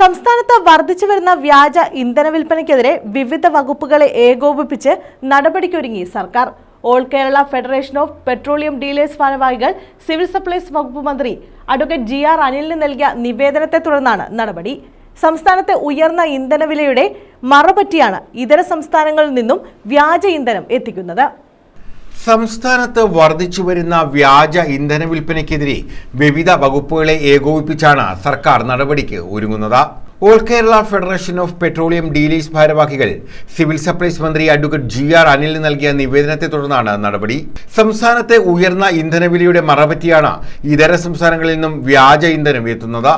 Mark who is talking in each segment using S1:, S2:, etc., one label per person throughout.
S1: സംസ്ഥാനത്ത് വർദ്ധിച്ചു വരുന്ന വ്യാജ ഇന്ധന വിൽപ്പനയ്ക്കെതിരെ വിവിധ വകുപ്പുകളെ ഏകോപിപ്പിച്ച് നടപടിക്കൊരുങ്ങി സർക്കാർ. All Kerala federation of petroleum dealers ഭാരവാഹികൾ സിവിൽ സപ്ലൈസ് വകുപ്പ് മന്ത്രി അഡ്വക്കേറ്റ് ജി ആർ അനിലിന് നൽകിയ നിവേദനത്തെ തുടർന്നാണ് നടപടി. സംസ്ഥാനത്തെ ഉയർന്ന ഇന്ധനവിലയുടെ മറപറ്റിയാണ് ഇതര സംസ്ഥാനങ്ങളിൽ നിന്നും വ്യാജ ഇന്ധനം എത്തിക്കുന്നത്.
S2: സംസ്ഥാനത്ത് വർദ്ധിച്ചു വരുന്ന വ്യാജ ഇന്ധന വിൽപ്പനയ്ക്കെതിരെ വിവിധ വകുപ്പുകളെ ഏകോപിപ്പിച്ചാണ് സർക്കാർ നടപടിക്ക് ഒരുങ്ങുന്നത്. All Kerala federation of petroleum dealers ഭാരവാഹികൾ സിവിൽ സപ്ലൈസ് മന്ത്രി അഡ്വക്കേറ്റ് ജി ആർ അനിലിന് നൽകിയ നിവേദനത്തെ തുടർന്നാണ് നടപടി. സംസ്ഥാനത്തെ ഉയർന്ന ഇന്ധനവിലയുടെ മറപറ്റിയാണ് ഇതര സംസ്ഥാനങ്ങളിൽ നിന്നും വ്യാജ ഇന്ധനം എത്തുന്നത്.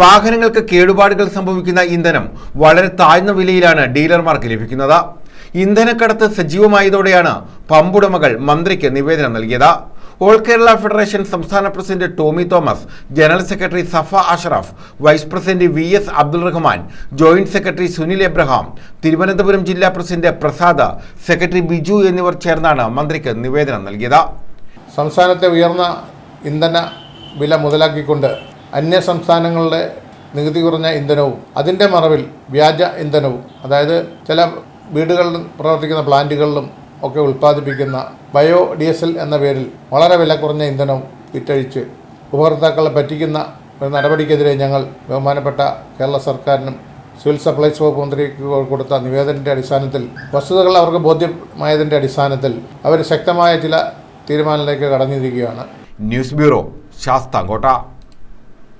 S2: വാഹനങ്ങൾക്ക് കേടുപാടുകൾ സംഭവിക്കുന്ന ഇന്ധനം വളരെ താഴ്ന്ന വിലയിലാണ് ഡീലർമാർക്ക് ലഭിക്കുന്നത്. ഇന്ധനക്കടത്ത് സജീവമായതോടെയാണ് പമ്പുടമകൾ മന്ത്രിക്ക് നിവേദനം നൽകിയത്. ഓൾ കേരള ഫെഡറേഷൻ സംസ്ഥാന president Tomy Thomas general secretary Safa Ashraf vice president V S Abdul Rahman joint secretary Sunil Abraham Thiruvananthapuram ജില്ലാ പ്രസിഡന്റ് പ്രസാദ് സെക്രട്ടറി ബിജു എന്നിവർ ചേർന്നാണ് മന്ത്രിക്ക് നിവേദനം നൽകിയത്.
S3: സംസ്ഥാനത്തെ ഉയർന്ന ഇന്ധന വില മുതലാക്കിക്കൊണ്ട് അന്യ സംസ്ഥാനങ്ങളുടെ നികുതി കുറഞ്ഞ ഇന്ധനവും അതിന്റെ മറവിൽ വ്യാജ ഇന്ധനവും അതായത് ചില വീടുകളിൽ പ്രവർത്തിക്കുന്ന പ്ലാന്റുകളിലും ഒക്കെ ഉൽപ്പാദിപ്പിക്കുന്ന ബയോ ഡീസൽ എന്ന പേരിൽ വളരെ വില കുറഞ്ഞ ഇന്ധനം വിറ്റഴിച്ച് ഉപഭോക്താക്കളെ പറ്റിക്കുന്ന ഒരു നടപടിക്കെതിരെ ഞങ്ങൾ ബഹുമാനപ്പെട്ട കേരള സർക്കാരിനും സിവിൽ സപ്ലൈസ് വകുപ്പ് മന്ത്രിക്ക് കൊടുത്ത നിവേദനത്തിന്റെ അടിസ്ഥാനത്തിൽ വസ്തുതകൾ അവർക്ക് ബോധ്യമായതിന്റെ അടിസ്ഥാനത്തിൽ അവർ ശക്തമായ ചില തീരുമാനങ്ങളിലേക്ക് കടന്നിരിക്കുകയാണ്.
S2: News bureau Sasthamcotta.